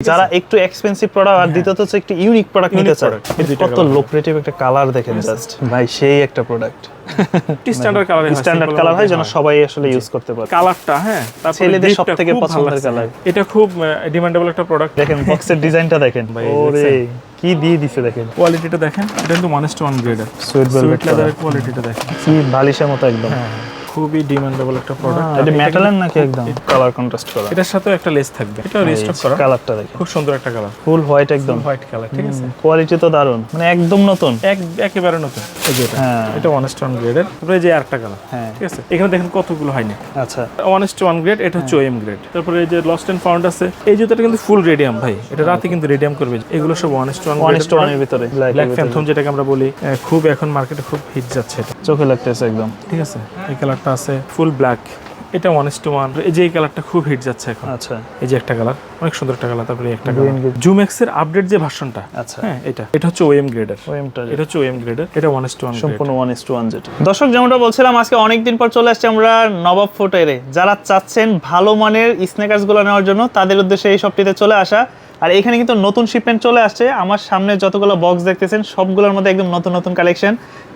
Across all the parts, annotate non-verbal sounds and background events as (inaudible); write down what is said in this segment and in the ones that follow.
যারা একটু expensive product আর দ্বিতীয়ত হচ্ছে একটু ইউনিক প্রোডাক্ট নিতে হ্যাঁ। চায় কত। লোক্রেটিভ একটা কালার দেখেন জাস্ট ভাই সেই একটা product standard colour standard colour হয় যেন সবাই আসলে ইউজ করতে পারে। কালারটা হ্যাঁ তারপরে ছেলেদের সবথেকে পছন্দের colour। এটা খুব ডিমান্ডেবল একটা প্রোডাক্ট দেখেন বক্সের ডিজাইনটা দেখেন। ভাই, ওরে কি দিয়ে দিছে দেখেন। কোয়ালিটিটা দেখেন এটা কিন্তু ওয়ান টু ওয়ান গ্রেডের সুইট লেদারের কোয়ালিটিটা দেখেন। কি বালিশের মতো একদম। হ্যাঁ। খুবই ডিমান্ডেবল একটা প্রোডাক্ট এটা মেটালের নাকি একদম? কালার কন্ট্রাস্ট করা। এটার সাথে একটা লেস থাকবে। এটা রিস্টক করা। কালারটা দেখেন খুব সুন্দর একটা কালার ফুল হোয়াইট একদম। হোয়াইট কালার ঠিক আছে? কোয়ালিটি তো দারুণ। মানে একদম নতুন। এক একেবারে নতুন। এই যে এটা। হ্যাঁ। এটা ওয়ান ওয়ান গ্রেডের তারপরে যে আরেকটা কালার হ্যাঁ। ঠিক আছে? এখানে দেখেন কতগুলো হয়নি। আচ্ছা। ওয়ান টু ওয়ান গ্রেড এটা হচ্ছে ওএম গ্রেড তারপরে এই যে লস্ট এন্ড ফাউন্ড আছে। এই জুতাটা কিন্তু ফুল রেডিয়াম ভাই। এটা রাতে কিন্তু রেডিয়াম করবে। এগুলো সব ওয়ান টু ওয়ান টু ওয়ানের ভিতরে ব্ল্যাক ব্ল্যাক ফ্যান্থম যেটাকে আমরা বলি খুব এখন মার্কেটে খুব হিট যাচ্ছে এটা। চোখে লাগতেছে একদম। ঠিক আছে? এই কালারটা আছে ফুল ব্ল্যাক। এটা ওয়ান টু ওয়ান এই যে এই কালারটা খুব হিট যাচ্ছে এখন। আচ্ছা। এই যে একটা কালার অনেক সুন্দর একটা কালার তারপরে একটা কালার। এর আপডেট যে ভার্সনটা আচ্ছা। হ্যাঁ এটা। এটা হচ্ছে ওএম গ্রেডের ওএমটা এটা হচ্ছে ওএম গ্রেডের এটা ওয়ান টু ওয়ান সম্পূর্ণ ওয়ান টু ওয়ান যেটা। দর্শক যেমনটা বলছিলাম আজকে অনেকদিন পর চলে আসছি আমরা নবাব ফুটারে যারা চাচ্ছেন ভালো মানের স্নেকার্সগুলো নেওয়ার জন্য তাদের উদ্দেশ্যে এই শপটিতে চলে আসা। আর এখানে কিন্তু নতুন শিপমেন্ট চলে আসছে। আমার সামনে যতগুলো বক্স দেখতেছেন সবগুলোর মধ্যে একদম নতুন নতুন কালেকশন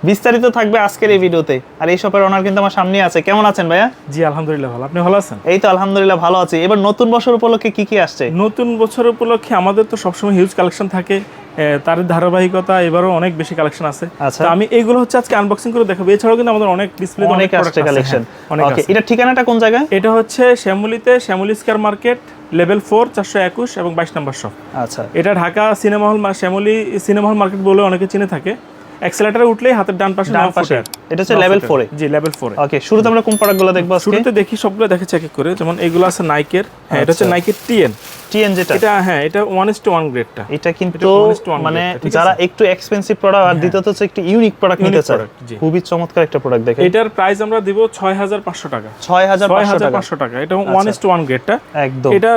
বিস্তারিত থাকবে আজকের এই ভিডিওতে। আর এই শপের ওনার কিন্তু আমার সামনে আছে। কেমন আছেন ভাইয়া? জি আলহামদুলিল্লাহ ভালো। আপনি ভালো আছেন? এই তো আলহামদুলিল্লাহ ভালো আছি। এবার নতুন বছর উপলক্ষে কি কি আসছে? নতুন বছর উপলক্ষে আমাদের তো সবসময় হিউজ কালেকশন থাকে। তার ধারাবাহিকতা এবারও অনেক বেশি কালেকশন আছে। আচ্ছা। আমি এইগুলো হচ্ছে আজকে আনবক্সিং করে দেখাবো। এছাড়াও কিন্তু আমাদের অনেক ডিসপ্লে অনেক আসছে কালেকশন অনেক ওকে। এটা ঠিকানাটা কোন জায়গায়? এটা হচ্ছে শ্যামলিতে Shyamoli square market level four চারশো একুশ এবং বাইশ নম্বর শপ আচ্ছা। এটা Dhaka cinema hall Shyamali cinema hall market বলে অনেকে চিনে থাকে। অ্যাক্সেলেটারে উঠলেই হাতের ডান পাশে ডান পাশে। এটা হচ্ছে ফুটের। four এ? জি লেভেল ফোরে ওকে শুরুতে আমরা কোন প্রোডাক্টগুলো দেখব আজকে? শুরুতে দেখি সবগুলো এক এক করে। যেমন এগুলো আছে নাইকের হ্যাঁ এটা হচ্ছে আচ্ছা। নাইকের টিএন টিএন যেটা? এটা হ্যাঁ এটা ওয়ান ইস টু ওয়ান গ্রেডটা এটা কিন্তু মানে যারা হ্যাঁ। একটু এক্সপেন্সিভ প্রোডাক্ট আর দ্বিতীয়ত হচ্ছে একটু ইউনিক প্রোডাক্ট নিতে চায়। খুবই চমৎকার একটা প্রোডাক্ট দেখেন। এটার প্রাইস আমরা দিব ছয় হাজার পাঁচশো টাকা। ছয় হাজার ছয় পাঁচশো হাজার টাকা পাঁচশো টাকা। এটা ওয়ান ইস টু ওয়ান গ্রেডটা একদম। এটা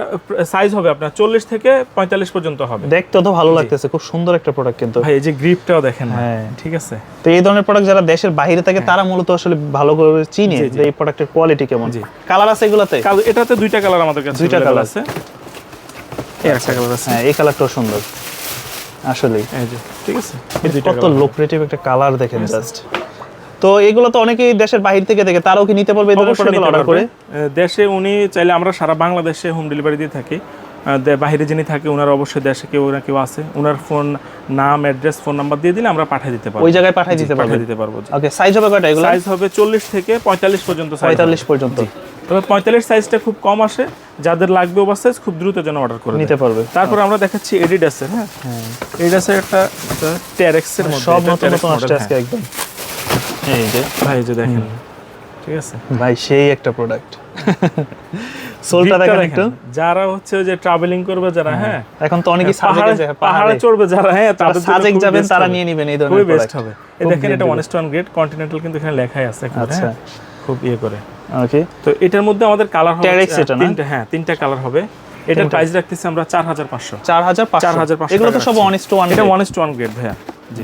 সাইজ হবে আপনার চল্লিশ থেকে পঁয়তাল্লিশ পর্যন্ত হবে। দেখতে তো ভালো লাগতেছে খুব সুন্দর একটা প্রোডাক্ট কিন্তু। ভাই এই যে গ্রিপটাও দেখেন হ্যাঁ। ঠিক আছে? তো এই ধরনের প্রোডাক্ট যারা দেশের বাইরে থাকে তারা মূলত আসলে ভালো করে চিনে। যে এই প্রোডাক্টের কোয়ালিটি কেমন। জি। কালার আছে এগুলাতে? কাল- এটাতে দুইটা কালার আমাদের কাছে দুইটা colour। আছে। এই একটা কালার আছে। হ্যাঁ এই কালারটাও সুন্দর। আসলে এই যে ঠিক আছে? কত। লোক্রেটিভ একটা কালার দেখেন জাস্ট তো এগুলো তো অনেকেই দেশের বাহির থেকে দেখে তারাও কি নিতে পারবে এই ধরনের প্রোডাক্ট অর্ডার করে? দেশে উনি চাইলে আমরা সারা বাংলাদেশে হোম ডেলিভারি দিয়ে থাকি। বাইরে যিনি থাকে ওনার অবশ্যই দেশে কেউ না কেউ আছে। ওনার ফোন নাম অ্যাড্রেস ফোন নাম্বার দিয়ে দিলে আমরা পাঠিয়ে দিতে পারব। ওই জায়গায় পাঠিয়ে দিতে পারবে? দিতে পারব ওকে সাইজ হবে কয়টা এগুলো সাইজ হবে চল্লিশ থেকে পঁয়তাল্লিশ পর্যন্ত। পঁয়তাল্লিশ পর্যন্ত। তবে পঁয়তাল্লিশ সাইজটা খুব কম আসে। যাদের লাগবে ওভার সাইজ খুব দ্রুত যেন অর্ডার করে নিতে পারবে। তারপর আমরা দেখাচ্ছি এডিডাসের হ্যাঁ? এডিডাসের একটা টেরেক্সের মধ্যে সব নতুন নতুন আসছে আজকে হ্যাঁ। একদম। এই যে ভাই যে দেখেন। ঠিক আছে? ভাই সেই একটা প্রোডাক্ট (laughs) সোলটা দেখেন দেখেন। একটু। যারা হচ্ছে যে ট্রাভেলিং করবে যারা হ্যাঁ। এখন তো অনেকেই সাজেকে পাহাড়ে চড়বে যারা হ্যাঁ তাদের জন্য সাজেক যাবেন তারা নিয়ে নেবেন এই ধরনের বেস্ট হবে। এই দেখেন এটা ওয়ান স্টোন গ্রেড কন্টিনেন্টাল কিন্তু এখানে লেখাই আছে আচ্ছা। হ্যাঁ খুব ইয়ে করে। ওকে তো এটার মধ্যে আমাদের কালার হবে এটা? তিনটা হ্যাঁ তিনটা কালার হবে। এটার প্রাইস রাখতেছি আমরা চার হাজার পাঁচশো। চার হাজার পাঁচশো। 4,500 এগুলো তো সব। ওয়ান টু ওয়ান এটা ওয়ান টু ওয়ান গ্রেড ভাইয়া। জি।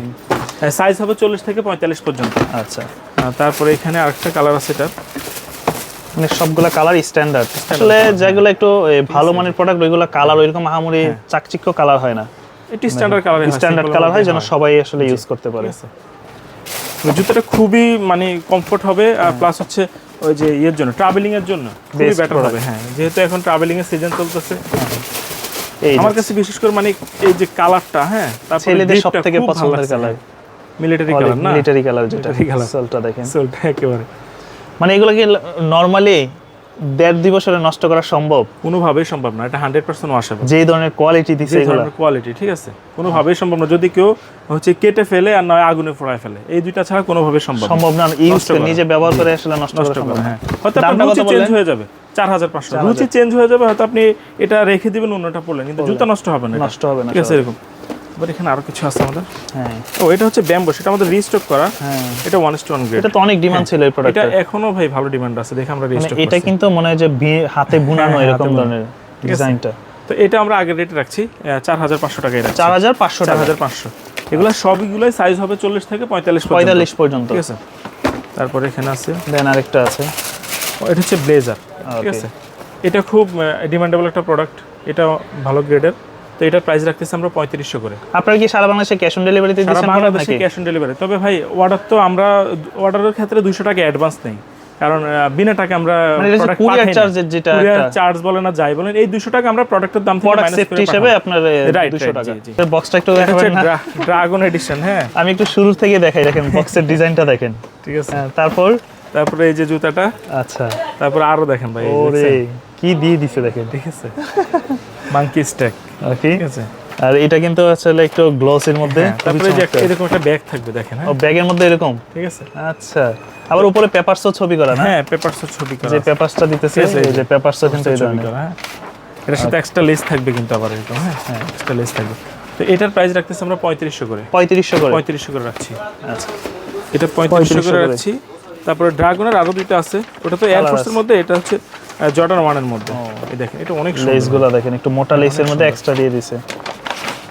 সাইজ হবে চল্লিশ থেকে পঁয়তাল্লিশ পর্যন্ত। আচ্ছা। তারপরে এখানে আরেকটা কালার আছে এটা মানে সবগুলা কালার স্ট্যান্ডার্ড আসলে যেগুলো একটু ভালো মানের প্রোডাক্ট ওইগুলো কালার ওইরকম আহামরি হ্যাঁ। চাকচিক্য কালার হয় না। এটি স্ট্যান্ডার্ড কালার স্ট্যান্ডার্ড কালার হয় যেন সবাই আসলে ইউজ করতে পারে। জুতোটা খুবই মানে কমফোর্ট হবে আর প্লাস হচ্ছে ওই যে ইয়ের জন্য ট্রাভেলিং এর জন্য খুবই বেটার হবে হ্যাঁ। যেহেতু এখন ট্রাভেলিং এর সিজন চলতেছে। এই আমার কাছে বিশেষ করে মানে এই যে কালারটা হ্যাঁ তারপরে ছেলেদের সব থেকে পছন্দের কালার মিলিটারি কালার না? মিলিটারি কালার যেটা সোলটা দেখেন। সোলটা একেবারে। মানে এগুলো কি নর্মালি দেড় দুই বছরে নষ্ট করা সম্ভব? কোনোভাবেই সম্ভব না এটা হান্ড্রেড পার্সেন্ট ওয়াশেবল যে ধরনের কোয়ালিটি দিছে যে ধরনের কোয়ালিটি ঠিক আছে? কোনোভাবেই সম্ভব না যদি কেউ হচ্ছে কেটে ফেলে আর নয় আগুনে পোড়ায় ফেলে এই দুইটা ছাড়া কোনোভাবে সম্ভব সম্ভব না ইউজ করা। নিজে ব্যবহার করে আসলে নষ্ট করা সম্ভব হ্যাঁ। হয়তো আপনার রুচি চেঞ্জ হয়ে যাবে চার হাজার পাঁচশো রুচি চেঞ্জ হয়ে যাবে হয়তো আপনি এটা রেখে দিবেন অন্যটা পড়লেন কিন্তু জুতা নষ্ট হবে না নষ্ট হবে না ঠিক আছে এরকম। এবার এখানে আরও কিছু আছে আমাদের। হ্যাঁ। ও এটা হচ্ছে ব্যাম্বো সেটা আমাদের রিস্টক করা। হ্যাঁ। এটা ওয়ান স্টোন গ্রেড এটা তো অনেক ডিমান্ড ছিল এই এটা এখনও ভাই ভালো ডিমান্ড আছে দেখে আমরা মানে রিস্টক এটা কিন্তু মনে হয় যে হাতে বুনানো হ্যাঁ, এরকম ধরনের ডিজাইনটা। তো এটা আমরা আগের রেটে রাখছি চার হাজার পাঁচশো টাকায় চার হাজার পাঁচশো চার হাজার পাঁচশো। এগুলো সবগুলোই সাইজ হবে চল্লিশ থেকে পঁয়তাল্লিশ। পঁয়তাল্লিশ পর্যন্ত। ঠিক আছে। তারপরে এখানে আছে। দেন আরেকটা আছে। এটা হচ্ছে ব্লেজার ঠিক আছে। এটা খুব ডিমান্ডেবল একটা প্রোডাক্ট এটা ভালো গ্রেডের তো এটার প্রাইস রাখতেছি আমরা পঁয়ত্রিশশো করে। আপনারা কি সারা বাংলাদেশে ক্যাশ অন ডেলিভারিতে সারা বাংলাদেশে ক্যাশ অন ডেলিভারি তবে ভাই অর্ডার তো আমরা অর্ডারের ক্ষেত্রে দুশো টাকা অ্যাডভান্স নেই। কারণ বিনা টাকা আমরা মানে হচ্ছে courier charge-এর যেটা চার্জ বলেন না যাই বলেন এই দুশো টাকা আমরা প্রোডাক্টের দাম থেকে minus করে সেফটি হিসেবে আপনার Right, দুশো right, টাকা। জি, জি। বক্সটা একটু দেখাবেন ড্রাগন এডিশন হ্যাঁ। আমি একটু শুরু থেকে দেখাই দেখেন বক্সের ডিজাইনটা দেখেন। ঠিক আছে। হ্যাঁ, তারপর? তারপরে এই যে জুতাটা। আচ্ছা। তারপরে আরও দেখেন ভাই ওরে কি দিয়ে দিছে দেখেন। ঠিক আছে। (laughs) মাঙ্কি স্ট্যাক ঠিক আছে? আর এটা কিন্তু আসলে একটু গ্লসের মধ্যে হ্যাঁ, তারপরে যে একটা এরকম একটা ব্যাগ থাকবে দেখেন হ্যাঁ? ও ব্যাগের মধ্যে এরকম? ঠিক আছে। আচ্ছা আবার উপরে পেপারসও ছবি করা না? হ্যাঁ পেপারস ছবি করা যে পেপারসটা দিতেছে এই যে পেপারসও কিন্তু এই ধরনের। হ্যাঁ। এটার সাথে এক্সট্রা লেস থাকবে কিন্তু আবার এরকম হ্যাঁ? হ্যাঁ। এক্সট্রা লেস থাকবে। তো এটার প্রাইস রাখতেছি আমরা পঁয়ত্রিশশো করে। পঁয়ত্রিশশো করে। পঁয়ত্রিশশো করে রাখছি। আচ্ছা। এটা পঁয়ত্রিশশো 3500 করে। রাখছি। তারপরে ড্রাগনের আরও দুইটা আছে। ওটা তো এয়ারফোর্সের। মধ্যে এটা হচ্ছে জর্ডান ওয়ানের মধ্যে। এই দেখেন এটা অনেক লেসগুলো দেখেন একটু মোটা লেসের মধ্যে এক্সট্রা দিয়ে দিছে।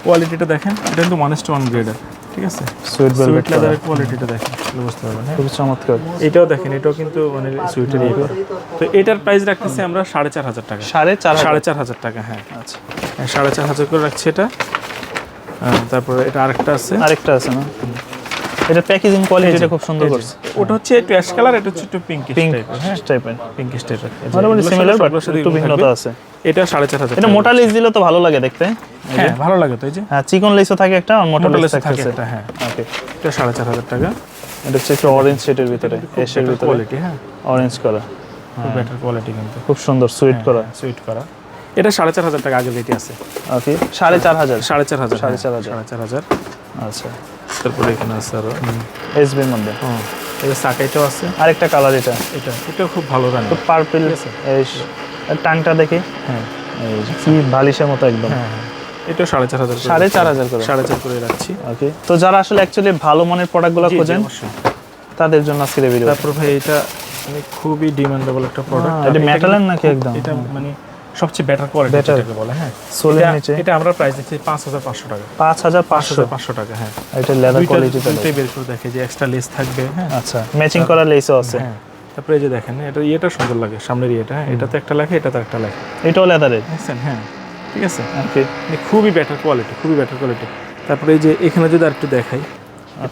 কোয়ালিটিটা দেখেন এটা কিন্তু ওয়ান টু ওয়ান গ্রেডের ঠিক আছে? সুইট সুইট লেদারের কোয়ালিটিটা দেখেন বুঝতে পারবেন হ্যাঁ? খুব চমৎকার। এটাও দেখেন এটাও কিন্তু মানে সুইটের ইয়ে। তো এটার প্রাইস রাখতেছি আমরা সাড়ে চার হাজার টাকা। সাড়ে চার সাড়ে চার হাজার টাকা হ্যাঁ। আচ্ছা। হ্যাঁ, সাড়ে চার হাজার করে রাখছি এটা। তারপরে এটা আরেকটা আছে। আরেকটা আছে না? এটা প্যাকেজিং কোয়ালিটিটা খুব সুন্দর করছে। ওটা হচ্ছে একটু অ্যাশ কালার এটা হচ্ছে একটু পিঙ্কিশ পিঙ্ক টাইপের হ্যাঁ? টাইপের পিঙ্কিশ টাইপের মোটামুটি সিমিলার বাট একটু ভিন্নতা আছে। এটা সাড়ে চার হাজার এটা মোটা লেস দিলে তো ভালো লাগে দেখতে। হ্যাঁ ভালো লাগে তো এই যে। হ্যাঁ চিকন লেসও থাকে একটা আর মোটা লেস থাকে এটা হ্যাঁ। ওকে এটা সাড়ে চার হাজার টাকা। এটা হচ্ছে একটু অরেঞ্জ শেডের ভিতরে এসের ভিতরে। কোয়ালিটি হ্যাঁ। অরেঞ্জ করা খুব বেটার কোয়ালিটি কিন্তু। খুব সুন্দর সুইট করা সুইট করা এটা সাড়ে চার হাজার টাকা আগে রেটে আছে। ওকে সাড়ে চার হাজার। সাড়ে চার হাজার সাড়ে হ্যাঁ, চার হাজার। সাড়ে চার হাজার। আচ্ছা। তারপরে এখানে আছে আরও। এসবির মধ্যে। যে সাকাইটাও আছে। আরেকটা কালার এটা। এটা এটাও খুব ভালো রান খুব পার্পল এই টাংটা দেখি। হ্যাঁ। এই যে কি বালিশের মতো একদম। হ্যাঁ হ্যাঁ। এটাও সাড়ে চার হাজার সাড়ে চার হাজার করে। সাড়ে চার করে রাখছি। ওকে। তো যারা আসলে অ্যাকচুয়ালি ভালো মানের প্রোডাক্টগুলো খোঁজেন তাদের জন্য আজকের ভিডিও তারপর ভাই এটা মানে খুবই ডিমান্ডেবল একটা প্রোডাক্ট এটা মেটালের নাকি একদম? এটা মানে সবচেয়ে বেটার কোয়ালিটি। যেটাকে বলে হ্যাঁ। সোলের নিচে। এটা আমরা প্রাইস দিচ্ছি পাঁচ হাজার পাঁচশো টাকা। পাঁচ হাজার পাঁচ পাঁচশো হাজার পাঁচশো টাকা হ্যাঁ। এটা লেদার দুইটা কোয়ালিটিটা দুইটাই বের করে দেখে যে এক্সট্রা লেস থাকবে হ্যাঁ। আচ্ছা ম্যাচিং করা লেসও আছে। হ্যাঁ। তারপরে এই যে দেখেন এটা ইয়েটা সুন্দর লাগে সামনের ইয়েটা হ্যাঁ। এটাতে একটা লেখা এটাতে একটা লেখা এটাও লেদারের দেখছেন? হ্যাঁ। ঠিক আছে? ওকে মানে খুবই বেটার কোয়ালিটি খুবই বেটার কোয়ালিটি তারপরে এই যে এখানে যদি আর একটু দেখাই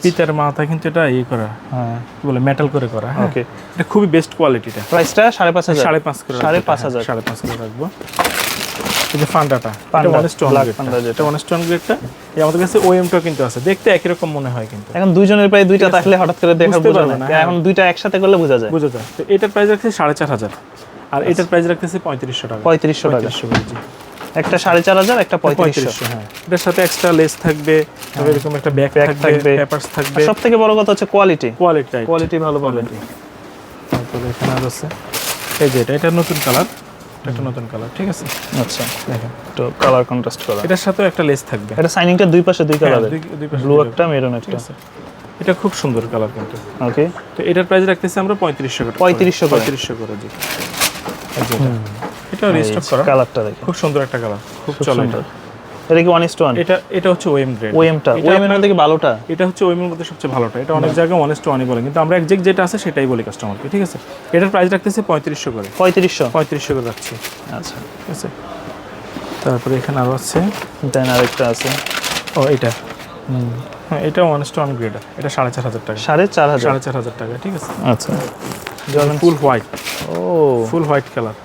পিতার মাথা কিন্তু এটা ইয়ে করা হ্যাঁ। কি বলে মেটাল করে করা হ্যাঁ। ওকে এটা খুবই বেস্ট কোয়ালিটিটা প্রাইসটা সাড়ে পাঁচ হাজার। সাড়ে পাঁচ করে সাড়ে পাঁচ হ্যাঁ, হাজার। সাড়ে পাঁচ করে রাখব। এই যে ফান্ডাটা এটা ওয়ান স্টোন গ্রেড যেটা। ওয়ান স্টোন গ্রেডটা এই আমাদের কাছে ওএমটা কিন্তু আছে। দেখতে একই রকম মনে হয় কিন্তু। এখন দুইজনের প্রায় দুইটা থাকলে হঠাৎ করে দেখা বুঝতে বোঝা পারবে না না, হ্যাঁ। এখন দুইটা একসাথে করলে বোঝা যায়। বুঝা যায়। তো এটার প্রাইস রাখছে সাড়ে চার হাজার। আর এটার প্রাইস রাখতেছে পঁয়ত্রিশশো টাকা। পঁয়ত্রিশশো টাকা। একটা সাড়ে চার হাজার একটা পঁয়ত্রিশশো। পঁয়ত্রিশশো হ্যাঁ। এটার সাথে এক্সট্রা লেস থাকবে তারপরে এরকম একটা ব্যাগ Bag থাকবে। পেপারস থাকবে। সব থেকে বড় কথা হচ্ছে কোয়ালিটি কোয়ালিটি কোয়ালিটি ভালো পাবেন। তারপরে এখানে আর আছে। এই যে এটা এটা নতুন কালার একটা নতুন কালার ঠিক আছে? আচ্ছা। দেখেন। একটু কালার কন্ট্রাস্ট করা। এটার সাথেও একটা লেস থাকবে। এটা সাইনিংটা দুই পাশে দুই হ্যাঁ, দুই- দুই ব্লু একটা মেরুন একটা। এটা খুব সুন্দর কালার কিন্তু। ওকে তো এটার প্রাইস রাখতেছি আমরা পঁয়ত্রিশশো করে। 3500 করে। পঁয়ত্রিশশো করে জি। এটা। এটা রেজিস্টার করা। কালারটা দেখে খুব সুন্দর একটা কালার খুব চলে এটা এটা কি ওয়ান ইস টু ওয়ান এটা এটা হচ্ছে ওএম গ্রেড ওএমটা ওএম এর মধ্যে কি ভালোটা? এটা হচ্ছে ওএম এর মধ্যে সবচেয়ে ভালোটা। এটা অনেক জায়গায় ওয়ান টু ওয়ানই বলে। কিন্তু আমরা একজ্যাক্ট যেটা আছে সেটাই বলি কাস্টমারকে ঠিক আছে? এটার প্রাইস রাখতেছি পঁয়ত্রিশশো করে। পঁয়ত্রিশশো? পঁয়ত্রিশশো করে রাখছি। আচ্ছা। ঠিক আছে? তারপরে এখানে আরও আছে। দেন আরেকটা আছে। ও এটা হ্যাঁ এটা ওয়ান টু ওয়ান গ্রেড এটা সাড়ে চার হাজার টাকা। সাড়ে চার হাজার? সাড়ে চার হাজার টাকা ঠিক আছে? আচ্ছা। ফুল হোয়াইট ও। Full white colour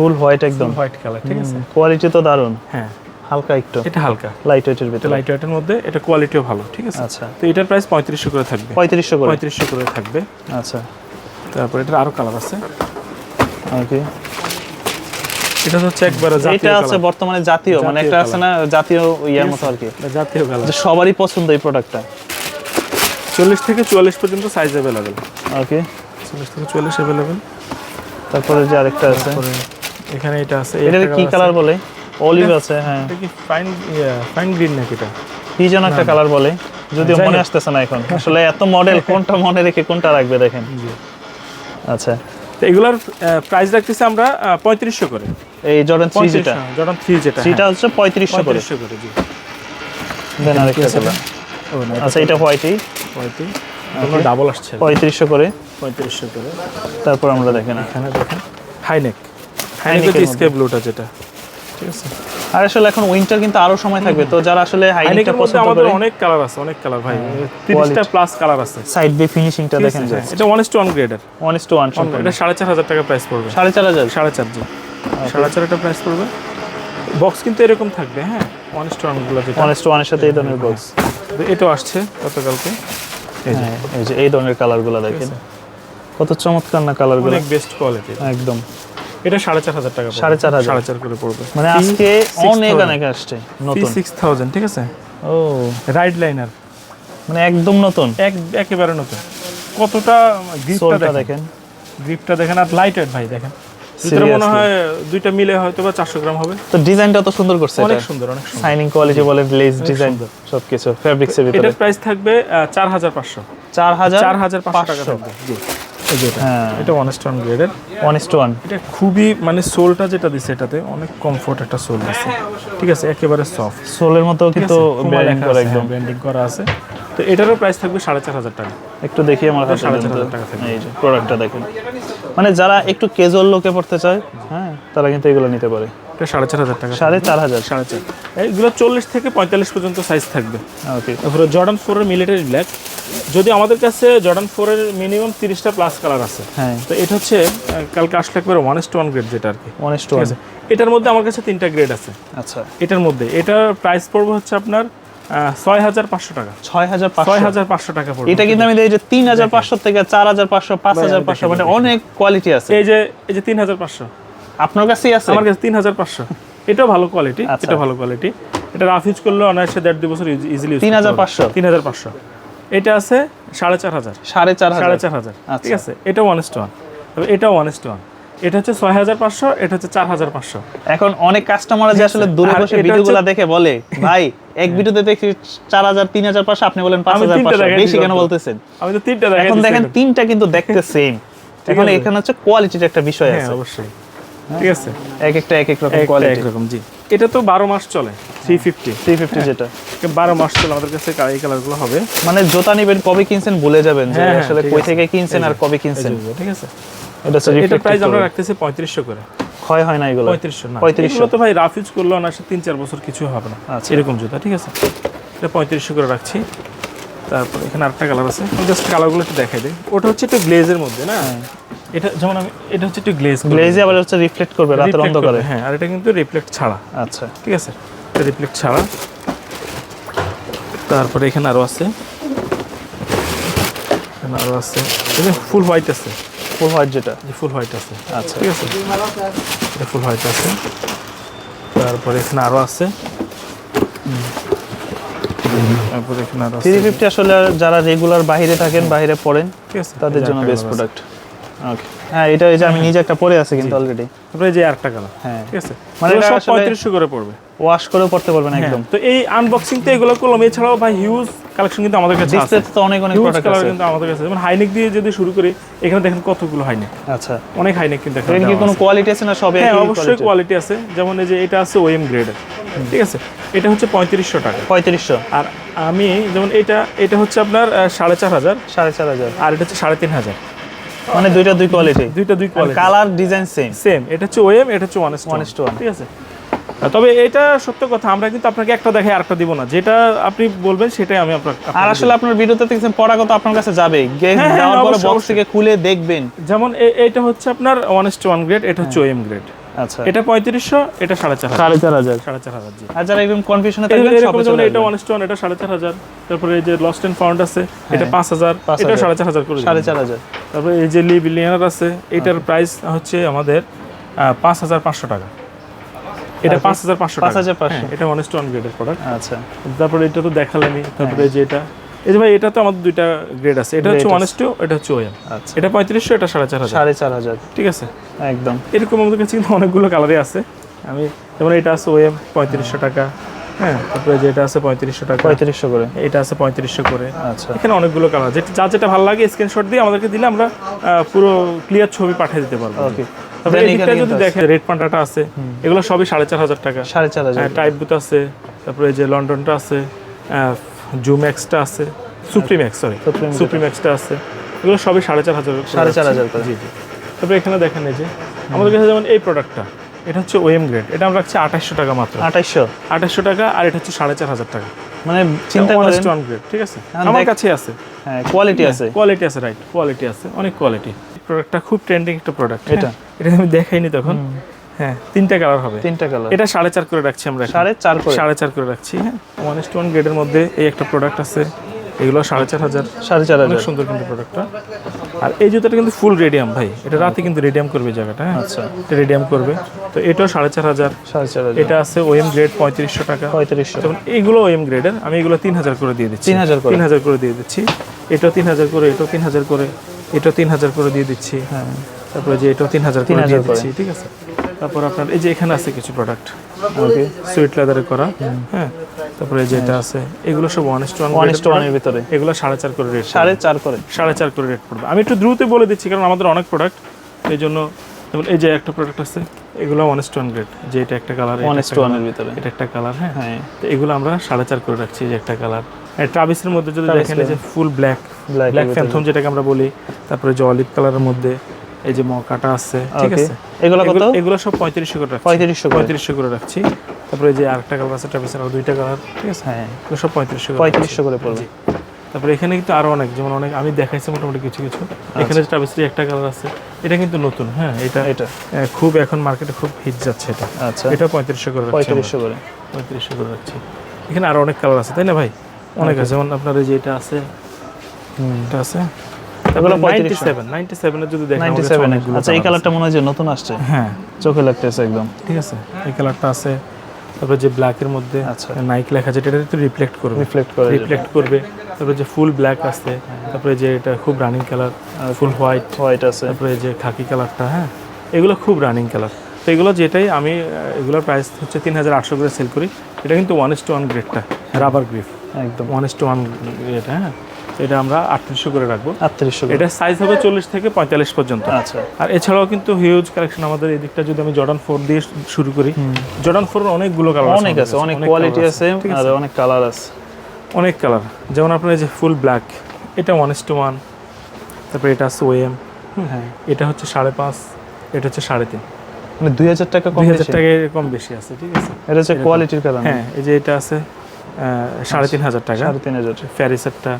full white একদম। হোয়াইট কালার ঠিক আছে? কোয়ালিটি তো দারুণ। হ্যাঁ। হালকা একটু। এটা হালকা। লাইট ওয়েটের এটা ভিতরে। লাইট ওয়েটের মধ্যে এটা কোয়ালিটিও ভালো ঠিক আছে? আচ্ছা। তো এটার প্রাইস পঁয়ত্রিশশো করে থাকবে। পঁয়ত্রিশশো করে। পঁয়ত্রিশশো করে থাকবে। আচ্ছা। তারপর এটার আরও কালার আছে। ওকে এটা হচ্ছে একবারে এটা জাতীয় আছে বর্তমানে জাতীয় মানে একটা আছে না জাতীয় ইয়ার মতো আর কি। জাতীয় কালার সবারই পছন্দ এই প্রোডাক্টটা চল্লিশ থেকে চুয়াল্লিশ পর্যন্ত সাইজ অ্যাভেলেবেল ওকে চল্লিশ থেকে চুয়াল্লিশ অ্যাভেলেবেল তারপরে যে আরেকটা আছে। এখানে এটা আছে এটা কি কালার বলে? অলিভ আছে হ্যাঁ। এটা কি ফাইন ফাইন গ্রিন নাকি এটা? কি যেন একটা কালার বলে যদিও মনে আসতেছে না এখন। আসলে এত মডেল (laughs) কোনটা মনে রেখে কোনটা রাখবে দেখেন। আচ্ছা। তো এগুলার প্রাইস রাখতেছি আমরা পঁয়ত্রিশশো করে। এই জর্ডান থ্রি যেটা। জর্ডন থ্রি যেটা থ্রিটা হচ্ছে পঁয়ত্রিশশো করে। করে জি। দেন আরেকটা কালার ও আচ্ছা এটা হোয়াইটই পঁয়ত্রিশ। ডাবল আসছে। পঁয়ত্রিশশো করে। পঁয়ত্রিশশো করে। তারপর আমরা দেখেন। এখানে দেখেন। হাইনেক এর। স্কাই ব্লুটা যেটা ঠিক আছে। আর আসলে এখন উইন্টার কিন্তু আরও সময় থাকবে তো যারা আসলে পছন্দ আমাদের অনেক কালার আছে অনেক কালার ভাই। তিরিশটা প্লাস কালার আছে। সাইড বি ফিনিশিংটা দেখেন আছে? যে হ্যাঁ, এটা গ্রেডের টু এটা সাড়ে চার হাজার টাকা প্রাইস পড়বে। সাড়ে চার হাজার? সাড়ে চার জি। সাড়ে চার একটা প্রাইস পড়বে। বক্স কিন্তু এরকম থাকবে হ্যাঁ? ওয়ান ইস টু ওয়ানগুলো যেটা। ওয়ান ইস টু ওয়ানের সাথে এই ধরনের বক্স তো এটাও আসছে গতকালকে। এই যে। হ্যাঁ এই যে এই ধরনের কালারগুলো দেখেন। কত চমৎকার না কালারগুলো অনেক বেস্ট কোয়ালিটি একদম। এটা সাড়ে চার হাজার টাকা সাড়ে চার হাজার। সাড়ে চার করে পড়বে। মানে আজকে অনেক অনেক আসছে নতুন। সিক্স থাউজেন্ড ঠিক আছে? ও। রাইড লাইনার মানে একদম নতুন? এক একেবারে নতুন। কতটা গ্রিপটা দেখেন? গ্রিপটা দেখেন আর লাইট ভাই দেখেন। ভিতরে মনে হয় দুইটা মিলে হয়তো বা চারশো গ্রাম হবে। তো ডিজাইনটা তো সুন্দর করছে অনেক সুন্দর অনেক সুন্দর। সাইনিং কোয়ালিটি বলেন লেস ডিজাইন সবকিছু ফেব্রিক্সের ভিতরে। এটার প্রাইস থাকবে চার হাজার পাঁচশো। চার হাজার চার হাজার পাঁচশো টাকা থাকবে। জি। হ্যাঁ। এটা ওয়ান স্টোন গ্রেডের ওয়ান স্টোন এটা খুবই মানে সোলটা যেটা দিছে এটাতে অনেক কমফোর্ট একটা সোল দিছে। ঠিক আছে একেবারে সফট সোলের মতো কিন্তু ব্যারিং করা একদম। ব্র্যান্ডিং করা আছে। তো এটারও প্রাইস থাকবে সাড়ে চার হাজার টাকা। একটু দেখি আমার সাড়ে চার হাজার টাকা থাকবে। এই যে প্রোডাক্টটা দেখেন। মানে যারা একটু ক্যাজুয়াল লোকে পড়তে চায় হ্যাঁ তারা কিন্তু এগুলো নিতে পারে। সাড়ে চার হাজার টাকা। সাড়ে চার হাজার। সাড়ে চার। চল্লিশ থেকে পঁয়তাল্লিশ পর্যন্ত সাইজ থাকবে। ওকে তারপরে জর্ডান ফোরের মিলিটারি ব্ল্যাক যদি আমাদের কাছে জর্ডান ফোরের মিনিমাম তিরিশটা প্লাস কালার আছে হ্যাঁ। তো এটা হচ্ছে আহ, কালকে আসলে একবারে ওয়ান ইস ওয়ান গ্রেড যেটা আর কি। ওয়ান ইস টু এটার মধ্যে আমার কাছে তিনটা গ্রেড আছে। আচ্ছা। এটার মধ্যে। এটার প্রাইস পড়বে হচ্ছে আপনার ছয় হাজার পাঁচশো টাকা। ছয় হাজার ছয় হাজার পাঁচশো টাকা পড়বে এটা কিন্তু আমি দেখি যে তিন হাজার পাঁচশো থেকে চার হাজার পাঁচশো পাঁচ হাজার পাঁচশো মানে অনেক কোয়ালিটি আছে। এই যে এই যে তিন হাজার পাঁচশো। আপনার কাছেই আছে? আমার কাছে তিন হাজার পাঁচশো। এটাও ভালো কোয়ালিটি আচ্ছা। এটা ভালো কোয়ালিটি এটা রাফ ইউজ করলে অনায়াসে দেড় দুই বছর ইজিলি 3500 তিন হাজার পাঁচশো? এটা আছে সাড়ে চার হাজার। সাড়ে চার সাড়ে চার হাজার। আচ্ছা। ঠিক আছে? এটা ওয়ান ইস্ট ওয়ান তবে এটা ওয়ান ইস্ট ওয়ান এটা হচ্ছে ছয় হাজার পাঁচশো এটা হচ্ছে চার হাজার পাঁচশো। এখন অনেক কাস্টমার যে আসলে দূরে বসে ভিডিওগুলো দেখে বলে ভাই এক ভিডিওতে দেখি চার হাজার তিন হাজার পাঁচশো আপনি বলেন পাঁচ হাজার পাঁচশো। বেশি কেন বলতেছেন? আমি তো তিনটা এখন দেখেন তিনটা কিন্তু দেখতে সেম (laughs) এখন এখানে হচ্ছে কোয়ালিটির একটা বিষয় হ্যাঁ আছে। অবশ্যই। ঠিক আছে। এক একটা এক এক রকম কোয়ালিটি একরকম জি। এটা তো বারো মাস চলে থ্রি ফিফটি থ্রি ফিফটি যেটা। বারো মাস চলে আমাদের কাছে এই কালারগুলো হবে। মানে জোতা নিবেন কবে কিনছেন ভুলে যাবেন যে হ্যাঁ, হ্যাঁ, আসলে কই থেকে কিনছেন আর কবে কিনছেন। ঠিক আছে। এটা এটা প্রাইস আমরা রাখতেছি পঁয়ত্রিশশো করে। ক্ষয় হয় না এগুলো। পঁয়ত্রিশশো না। পঁয়ত্রিশশো। এগুলো তো ভাই রাফ ইউজ করল না সে তিন চার বছর কিছু হবে না। আচ্ছা। এরকম জুতা ঠিক আছে? এটা পঁয়ত্রিশশো করে রাখছি। তারপর এখানে আরেকটা কালার আছে। আমি জাস্ট কালারগুলো একটু দেখাই দিই। ওটা হচ্ছে একটু গ্লেজের মধ্যে না? এটা যেমন আমি এটা হচ্ছে একটু গ্লেজ গ্লেজে আবার হচ্ছে রিফ্লেক্ট করবে রাতের অন্ধকারে। হ্যাঁ। আর এটা কিন্তু রিফ্লেক্ট ছাড়া। আচ্ছা। ঠিক আছে? রিফ্লেক্ট ছাড়া। তারপরে এখানে আরও আছে। এখানে আরও আছে। ফুল হোয়াইট আছে। ফুল হোয়াইট যেটা? ফুল হোয়াইট আছে। আচ্ছা। ঠিক আছে? এটা ফুল হোয়াইট আছে। তারপরে এখানে আরও আছে। তারপরে এখানে আরও আছে। থ্রি ফিফটি আসলে যারা রেগুলার বাইরে থাকেন বাইরে পড়েন ঠিক আছে তাদের জন্য বেস্ট প্রোডাক্ট ওকে হ্যাঁ এটা এই যে আমি নিজে একটা পরে আছি কিন্তু অলরেডি তারপরে যে আরেকটা কালার। হ্যাঁ। ঠিক আছে? মানে মানে এটা সব আসলে- পঁয়ত্রিশশো করে পড়বে। ওয়াশ করেও পড়তে পারবেন একদম। হ্যাঁ, তো এই আনবক্সিং তো এগুলো করলাম। এছাড়াও ভাই হিউজ কালেকশন কিন্তু আমাদের কাছে আছে। তো অনেক অনেক প্রোডাক্ট আছে। কিন্তু আমাদের কাছে যেমন হাইনেক দিয়ে যদি শুরু করি এখানে দেখেন কতগুলো হাইনেক আচ্ছা। অনেক হাইনেক কিন্তু এখানে কি কোনো কোয়ালিটি আছে না সব হ্যাঁ অবশ্যই কোয়ালিটি কোয়ালিটি আছে। যেমন এই যে এটা আছে ওএম গ্রেডের ঠিক আছে? এটা হচ্ছে পঁয়ত্রিশশো টাকা। পঁয়ত্রিশশো। আর আমি যেমন এটা এটা হচ্ছে আপনার সাড়ে চার হাজার। সাড়ে চার হাজার। আর এটা হচ্ছে সাড়ে তিন হাজার। মানে দুইটা দুই কোয়ালিটি দুইটা দুই quality colour design same same এটা হচ্ছে ওএম এটা হচ্ছে ওয়ান to one. ঠিক আছে? তবে এটা সত্য কথা আমরা কিন্তু আপনাকে একটা দেখে আরেকটা দিব না। যেটা আপনি বলবেন সেটাই আমি আপনার আর আসলে আপনার ভিডিওতে দেখছেন পরাগত আপনার কাছে যাবে। হ্যাঁ, হ্যাঁ, পরে বক্স থেকে খুলে দেখবেন। যেমন এটা হচ্ছে আপনার ওয়ান ইস ওয়ান গ্রেড এটা হচ্ছে ওএম গ্রেড আচ্ছা। এটা পঁয়ত্রিশশো এটা সাড়ে চার সাড়ে চার হাজার। সাড়ে চার হাজার আর যারা একদম কনফিউশনে থাকবেন সবে এটা ওয়ান ওয়ান এটা সাড়ে চার হাজার। তারপরে এই যে লস্ট এন্ড ফাউন্ড আছে এটা পাঁচ হাজার পাঁচ এটা সাড়ে চার হাজার করে সাড়ে চার হাজার। তারপরে এই যে লিভ লিয়ার আছে এটার প্রাইস হচ্ছে আমাদের পাঁচ হাজার পাঁচশো টাকা। এটা পাঁচ হাজার পাঁচশো পাঁচ হাজার পাঁচশো। এটা ওয়ান ওয়ান গ্রেডের প্রোডাক্ট আচ্ছা। তারপরে এটা তো দেখালামই তারপরে যে এটা। এই যে ভাই এটা তো আমাদের দুইটা গ্রেড আছে। এটা হচ্ছে ওয়ান টু এটা হচ্ছে ওএম আচ্ছা। এটা পঁয়ত্রিশশো এটা সাড়ে চার হাজার। সাড়ে চার হাজার। ঠিক আছে? একদম। এরকম আমাদের কাছে কিন্তু অনেকগুলো কালারই আছে। আমি যেমন এটা আছে ওএম পঁয়ত্রিশশো টাকা। হ্যাঁ তারপরে যে এটা আছে পঁয়ত্রিশশো টাকা। পঁয়ত্রিশশো করে। এটা আছে পঁয়ত্রিশশো করে। আচ্ছা। এখানে অনেকগুলো কালার যেটা যা যেটা ভালো লাগে স্ক্রিনশট দিয়ে আমাদেরকে দিলে আমরা পুরো ক্লিয়ার ছবি পাঠিয়ে দিতে পারব। ওকে তারপরে এই যদি দেখে রেড পান্ডাটা আছে। এগুলো সবই সাড়ে চার হাজার টাকা। সাড়ে চার হাজার টাইপ বুথ আছে। তারপরে যে লন্ডনটা আছে। জুম এক্সটা আছে সুপ্রিম এক্স সরি সুপ্রিম এক্সটা আছে। এগুলো সবই সাড়ে চার হাজার সাড়ে চার হাজার। জি জি। তারপরে এখানে দেখেন এই যে আমাদের কাছে যেমন এই প্রোডাক্টটা এটা হচ্ছে ওএম গ্রেড এটা আমরা রাখছি আঠাশশো টাকা মাত্র। আঠাশশো আঠাশশো টাকা আর এটা হচ্ছে সাড়ে চার হাজার টাকা। মানে চিন্তা করেন। ওয়ান গ্রেড ঠিক আছে? হ্যাঁ, আমার কাছে আছে। হ্যাঁ কোয়ালিটি আছে। কোয়ালিটি আছে রাইট কোয়ালিটি আছে অনেক কোয়ালিটি প্রোডাক্টটা খুব ট্রেন্ডিং একটা প্রোডাক্ট এটা? এটা আমি দেখাইনি তখন। হ্যাঁ তিনটা কালার হবে। তিনটা কালার এটা সাড়ে চার করে রাখছি আমরা সাড়ে চার করে। সাড়ে চার করে রাখছি হ্যাঁ। ওয়ান ইস ওয়ান গ্রেডের মধ্যে এই একটা প্রোডাক্ট আছে। এগুলো সাড়ে চার হাজার। সাড়ে চার হাজার। সুন্দর কিন্তু প্রোডাক্টটা আর এই জুতাটা কিন্তু ফুল রেডিয়াম ভাই। এটা রাতে কিন্তু রেডিয়াম করবে জায়গাটা হ্যাঁ। আচ্ছা। এটা রেডিয়াম করবে। তো এটাও সাড়ে চার হাজার। সাড়ে চার হাজার। এটা আছে ওএম গ্রেড পঁয়ত্রিশশো টাকা। পঁয়ত্রিশশো। যেমন এইগুলো ওএম গ্রেডের আমি এগুলো তিন হাজার করে দিয়ে দিচ্ছি। 3000 করে? তিন হাজার করে দিয়ে দিচ্ছি। এটাও তিন হাজার করে এটাও তিন হাজার করে এটাও তিন হাজার করে দিয়ে দিচ্ছি। হ্যাঁ। তারপরে যে এটাও তিন হাজার করে 3000 দিয়ে দিচ্ছি ঠিক আছে? তারপর আপনার এই যে এখানে আছে কিছু প্রোডাক্ট ওকে সুইট লেদারে করা হ্যাঁ? তারপরে যেটা আছে এগুলো সব one is one is to ওয়ানের ভিতরে। এগুলো সাড়ে চার করে রেট সাড়ে চার করে। সাড়ে চার করে রেট পড়বে। আমি একটু দ্রুত বলে দিচ্ছি কারণ আমাদের অনেক প্রোডাক্ট এই জন্য যেমন এই যে একটা প্রোডাক্ট আছে এগুলো one is to one grade যে এটা একটা কালার ওয়ান ইস টু ওয়ানের ভিতরে। এটা একটা কালার হ্যাঁ? হ্যাঁ। তো এগুলো আমরা সাড়ে চার করে রাখছি এই যে একটা কালার ট্রাভিসের মধ্যে যদি দেখেন যে full black black black phantom যেটাকে আমরা বলি তারপরে যে অলিভ কালারের মধ্যে এই যে মকাটা আছে ঠিক আছে? এগুলো কত? এগুলো- সব পঁয়ত্রিশশো করে রাখছি। পঁয়ত্রিশশো করে। পঁয়ত্রিশশো করে রাখছি। তারপরে এই যে আরেকটা কালার আছে ট্রাভিসের আরও দুইটা কালার ঠিক আছে? হ্যাঁ। এগুলো সব পঁয়ত্রিশশো করে পঁয়ত্রিশশো করে পড়বে। তারপরে এখানে কিন্তু আরও অনেক যেমন অনেক আমি দেখাইছি মোটামুটি কিছু কিছু। এখানে ট্রাভিসের একটা কালার আছে এটা কিন্তু নতুন হ্যাঁ? এটা এটা। খুব এখন মার্কেটে খুব হিট যাচ্ছে এটা। আচ্ছা। এটা পঁয়ত্রিশশো করে রাখছি আমরা। পঁয়ত্রিশশো করে। পঁয়ত্রিশশো করে রাখছি। এখানে আরও অনেক কালার আছে তাই না ভাই? অনেক আছে যেমন আপনার এই যে এটা আছে এটা আছে। এগুলো নাইনটি 3500 সেভেন নাইনটি সেভেনের যদি দেখেন অনেকগুলো আচ্ছা এই কালারটা মনে হয় যে নতুন আসছে। হ্যাঁ। চোখে লাগতেছে একদম। ঠিক আছে এই কালারটা আছে। তারপরে যে ব্ল্যাকের মধ্যে আচ্ছা। নাইক লেখা যেটা এটা তো রিফ্লেক্ট করবে। রিফ্লেক্ট করে রিফ্লেক্ট করবে। তারপরে যে ফুল ব্ল্যাক আছে তারপরে যে এটা খুব running colour full white white আছে। তারপরে যে খাকি কালারটা হ্যাঁ এগুলো খুব রানিং কালার তো এগুলো যেটাই আমি এগুলোর প্রাইস হচ্ছে তিন হাজার আটশো করে সেল করি। এটা কিন্তু ওয়ান ইস টু ওয়ান গ্রেডটা রাবার গ্রিপ একদম। ওয়ান ইস টু ওয়ান এটা হ্যাঁ। এটা আমরা আটত্রিশশো করে রাখব। আটত্রিশশো এটা সাইজ হবে চল্লিশ থেকে পঁয়তাল্লিশ পর্যন্ত। আচ্ছা। আর এছাড়াও কিন্তু হিউজ কালেকশন আমাদের এই দিকটা যদি আমি জর্ডান ফোর দিয়ে শুরু করি। জর্ডান ফোর অনেকগুলো কালার অনেক আছে অনেক কোয়ালিটি আছে আর অনেক কালার আছে। অনেক কালার যেমন আপনার এই যে ফুল ব্ল্যাক এটা ওয়ান ইস টু ওয়ান তারপরে এটা আছে ওএম হ্যাঁ। এটা হচ্ছে সাড়ে পাঁচ এটা হচ্ছে সাড়ে তিন। মানে দুই হাজার টাকা কম দুই হাজার? টাকা কম বেশি আছে ঠিক আছে? এটা হচ্ছে কোয়ালিটির কারণে হ্যাঁ এই যে এটা আছে সাড়ে তিন হাজার টাকা। সাড়ে তিন হাজার। প্যারিসেরটা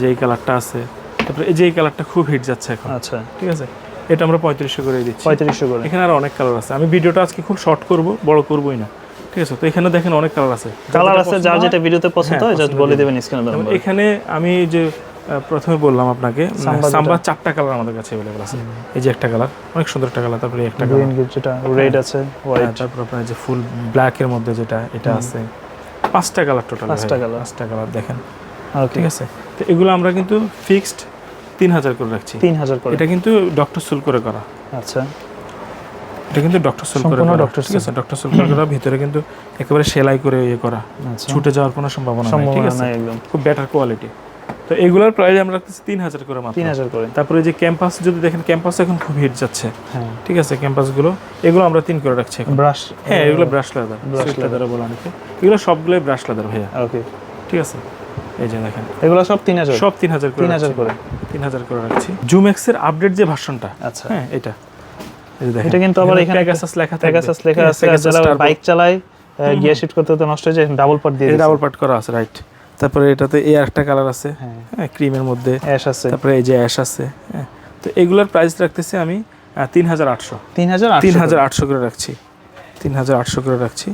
যে এই কালারটা আছে তারপরে এই যে এই কালারটা খুব হিট যাচ্ছে এখন। আচ্ছা। ঠিক আছে? এটা আমরা পঁয়ত্রিশশো করে দিচ্ছি। পঁয়ত্রিশশো করে। এখানে আরও অনেক কালার আছে। আমি ভিডিওটা আজকে খুব শর্ট করব বড় করবই না। ঠিক আছে? তো এখানে দেখেন অনেক কালার আছে। কালার আছে যার যেটা ভিডিওতে পছন্দ হ্যাঁ, হয় জাস্ট বলে দেবেন স্ক্রিনে এখানে আমি যে প্রথমে বললাম আপনাকে সাম্বা চারটা কালার আমাদের কাছে অ্যাভেলেবল আছে। এই যে একটা কালার অনেক সুন্দর একটা কালার তারপরে একটা গ্রিন যেটা রেড আছে হোয়াইট তারপর আপনার যে ফুল ব্ল্যাক এর মধ্যে যেটা এটা আছে। পাঁচটা কালার টোটাল পাঁচটা কালার পাঁচটা কালার দেখেন। ঠিক আছে? তো এগুলো আমরা কিন্তু ফিক্সড তিন হাজার করে রাখছি। তিন হাজার করে। এটা কিন্তু ডক্টর সুল করে করা। আচ্ছা। এটা কিন্তু ডক্টর সুল করে করা. ঠিক আছে? ডক্টর সুল করে করা ভিতরে কিন্তু একেবারে সেলাই করে ইয়ে করা। আচ্ছা। ছুটে যাওয়ার কোনো সম্ভাবনা নেই ঠিক আছে? একদম। খুব বেটার কোয়ালিটি তো এগুলোর প্রাইস আমরা রাখতেছি তিন হাজার করে মাত্র। তিন হাজার করে। তারপরে যে ক্যাম্পাস যদি দেখেন ক্যাম্পাস এখন খুব হিট যাচ্ছে। হ্যাঁ। ঠিক আছে? ক্যাম্পাসগুলো এগুলো আমরা তিন করে রাখছি এখন। ব্রাশ হ্যাঁ এগুলো ব্রাশ লেদার ব্রাশ। লেদার বলে অনেকে। এগুলো সবগুলোই ব্রাশ লেদার ভাইয়া। ওকে ঠিক আছে? এই যে দেখেন এগুলো সব তিন হাজার সব তিন হাজার করে তিন হাজার করে। তিন হাজার করে রাখছি। জুমেক্সের আপডেট যে ভার্সনটা আচ্ছা। হ্যাঁ এটা। এটা কিন্তু আবার এখানে প্যাগাসাস লেখা প্যাগাসাস লেখা আছে যারা বাইক চালায় গিয়ার শিফট করতে নষ্ট হয়ে যায় ডাবল পার্ট দিয়ে ডাবল পার্ট করা আছে রাইট তারপরে এটাতে এই একটা কালার আছে হ্যাঁ। হ্যাঁ ক্রিমের মধ্যে। অ্যাশ আছে। তারপরে এই যে অ্যাশ আছে হ্যাঁ। তো এগুলোর প্রাইস রাখতেছি আমি তিন হাজার আটশো। তিন হাজার তিন হাজার আটশো করে রাখছি। তিন হাজার আটশো করে রাখছি।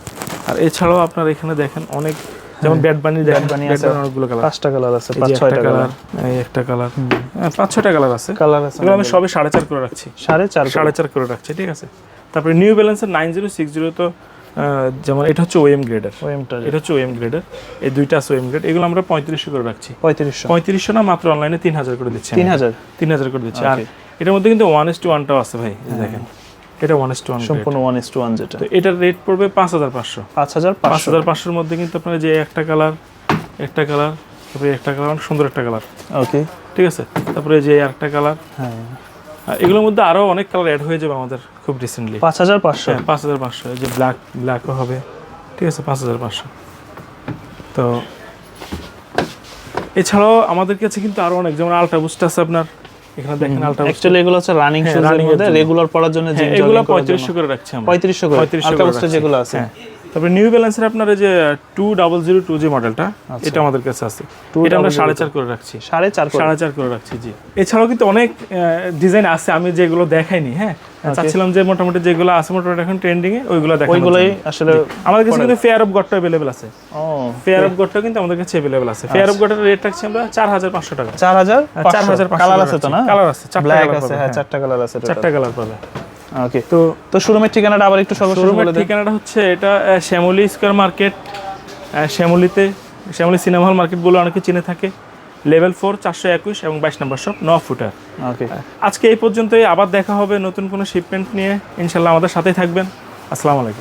আর এছাড়াও আপনার এখানে দেখেন অনেক যেমন ব্যাট বানি ব্যাট আছে। অনেকগুলো কালার পাঁচটা কালার আছে পাঁচ যে ছয়টা কালার এই একটা কালার পাঁচ ছয়টা কালার আছে। কালার আছে এগুলো আমি সবে সাড়ে চার করে রাখছি। সাড়ে চার সাড়ে চার করে রাখছি ঠিক আছে। তারপরে নিউ ব্যালেন্সের নাইন জিরো সিক্স জিরো তো যেমন এটা হচ্ছে ওএম গ্রেডের এটা হচ্ছে ওএম গ্রেডের এই দুইটা আছে ওএম গ্রেড এগুলো আমরা পঁয়ত্রিশশো করে রাখছি। পঁয়ত্রিশশো। পঁয়ত্রিশশো না মাত্র অনলাইনে তিন হাজার করে দিচ্ছি তিন হাজার। তিন হাজার করে দিচ্ছি। আর এটার মধ্যে কিন্তু ওয়ান এস টু ওয়ানটাও আছে ভাই দেখেন। এটা ওয়ান এস টু ওয়ান সম্পূর্ণ ওয়ান ইস টু ওয়ান যেটা। এটার রেট পড়বে পাঁচ হাজার পাঁচশো। পাঁচ হাজার পাঁচ হাজার পাঁচশোর মধ্যে কিন্তু আপনার যে একটা কালার একটা কালার তারপরে একটা কালার অনেক সুন্দর একটা কালার ওকে ঠিক আছে? তারপরে যে একটা কালার হ্যাঁ। এগুলোর মধ্যে আরও অনেক কালার অ্যাড হয়ে যাবে আমাদের খুব রিসেন্টলি পাঁচ হাজার পাঁচশো। হ্যাঁ পাঁচ হাজার পাঁচশো। যে ব্ল্যাক ব্ল্যাকও হবে। ঠিক আছে পাঁচ হাজার পাঁচশো। তো এছাড়াও আমাদের কাছে কিন্তু আরও অনেক যেমন আলট্রা বুস্ট আছে আপনার। এখানে দেখেন আলট্রা অ্যাকচুয়ালি এগুলো হচ্ছে রানিং শুজ এর মধ্যে রেগুলার পড়ার জন্য জিম হ্যাঁ, এগুলো পঁয়ত্রিশশো করে রাখছি আমরা। পঁয়ত্রিশশো করে? আলট্রা বুস্টার যেগুলো আছে। হ্যাঁ। তারপরে নিউ ব্যালেন্সের আপনার এই যে two double zero two G মডেলটা এটা আমাদের কাছে আছে। এটা আমরা সাড়ে চার করে রাখছি। সাড়ে চার করে। সাড়ে চার করে রাখছি জি। এছাড়াও কিন্তু অনেক ডিজাইন আছে আমি যেগুলো দেখাইনি হ্যাঁ? চাচ্ছিলাম যে মোটামুটি যেগুলো আছে মোটামুটি এখন ট্রেন্ডিং এ ওইগুলো দেখানো ওইগুলোই আসলে আমাদের কাছে কিন্তু ফেয়ার অফ গটটা অ্যাভেলেবেল আছে। ও ফেয়ার অফ গটটা কিন্তু আমাদের কাছে অ্যাভেলেবেল আছে। ফেয়ার অফ গটের রেট রাখছি আমরা চার হাজার পাঁচশো টাকা। চার হাজার চার হাজার পাঁচশো কালার আছে তো না? কালার আছে, চারটা কালার আছে হ্যাঁ হ্যাঁ। চারটা কালার আছে চারটা কালার পাবে। ওকে তো তো শোরুমের ঠিকানাটা আবার একটু সর্বশেষ শোরুমের ঠিকানাটা হচ্ছে এটা শ্যামলি স্কোয়ার মার্কেট শ্যামলিতে শ্যামলীতে শ্যামলী সিনেমা হল মার্কেট বলে অনেকে চিনে থাকে। লেভেল ফোর চারশো একুশ এবং বাইশ নম্বর শপ ন ফুটার। ওকে আজকে এই পর্যন্তই আবার দেখা হবে নতুন কোনো শিপমেন্ট নিয়ে। ইনশাল্লাহ আমাদের সাথেই থাকবেন। আসসালামু আলাইকুম।